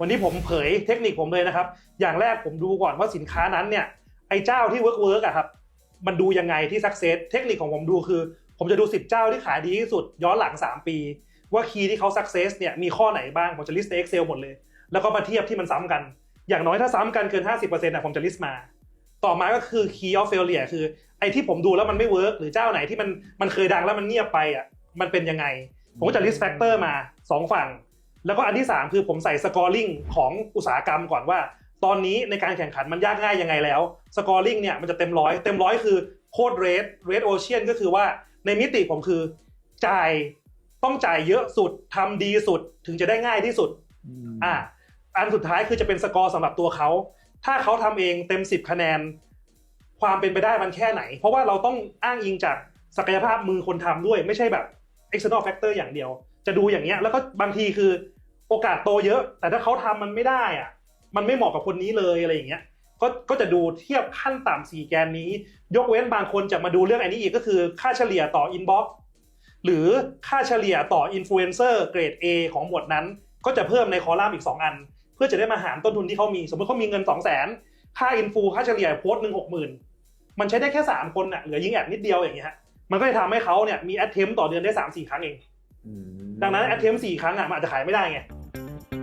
วันนี้ผมเผยเทคนิคผมเลยนะครับ อย่างแรกผมดูก่อนว่าสินค้านั้นเนี่ยไอ้เจ้าที่เวิร์กเวิร์กอะครับมันดูยังไงที่สักเซสเทคนิคของผมดูคือ ผมจะดู 10 เจ้าที่ขายดีที่สุดย้อนหลัง 3 ปี ว่าคีย์ที่เขาสักเซสเนี่ยมีข้อไหนบ้างผมจะลิสต์ใน Excel หมดเลย แล้วก็มาเทียบที่มันซ้ำกัน อย่างน้อยถ้าซ้ำกันเกิน 50%อะผมจะลิสต์มา ต่อมาก็คือ key of failure คือไอ้ที่ผมดูแล้วมันไม่เวิร์กหรือเจ้าไหนที่มันมันเคยดังแล้วมันเงียบไปอะมันเป็นยังไง ผมก็จะ list factor มา 2 ฝั่ง แล้วก็อันที่ 3 คือผมใส่ scoring ของอุตสาหกรรมก่อนว่า ตอนนี้ในการแข่งขันมันยากง่ายยังไงแล้ว scoring เนี่ยมันจะเต็มร้อยเต็มร้อยคือโคด rate rate ocean ก็คือว่าในมิติผมคือจ่ายต้องจ่ายเยอะสุดทำดีสุดถึงจะได้ง่ายที่สุดอะอันสุดท้ายคือจะเป็นสกอร์สำหรับตัวเขาถ้าเขาทำเองเต็ม 10 คะแนน ความเป็นไปได้มันแค่ไหน เพราะว่าเราต้องอ้างอิงจากศักยภาพมือคนทำด้วย ไม่ใช่แบบ external factor อย่างเดียว จะดูอย่างเงี้ยแล้วก็บางทีคือ โอกาสโตเยอะ แต่ถ้าเขาทำมันไม่ได้อะ มันไม่เหมาะกับคนนี้เลยอะไรอย่างเงี้ยก็ก็จะดูเทียบขั้นต่ำสี่แกนนี้ ยกเว้นบางคนจะมาดูเรื่องอันนี้อีกก็คือค่าเฉลี่ยต่อ inbox หรือค่าเฉลี่ยต่อ influencer เกรด A ของหมวดนั้น ก็จะเพิ่มในคอลัมน์อีก 2 อัน เพื่อจะได้มาหารต้นทุนที่เขามี สมมติเขามีเงิน 2 0 0 0 0 0ค่าอินฟูค่าเฉลี่ยโพสต์หนึ่งหกหมื่นมันใช้ได้แค่ 3 คนน่ะเหลือยิงแอดนิดเดียวอย่างเงี้ยฮะมันก็จะทำให้เขาเนี่ยมีแอดเทมต่อเดือนได้3 4 ครั้งเองดังนั้นแอดเทม4ครั้งอะมันอาจจะขายไม่ได้ไง Thank you.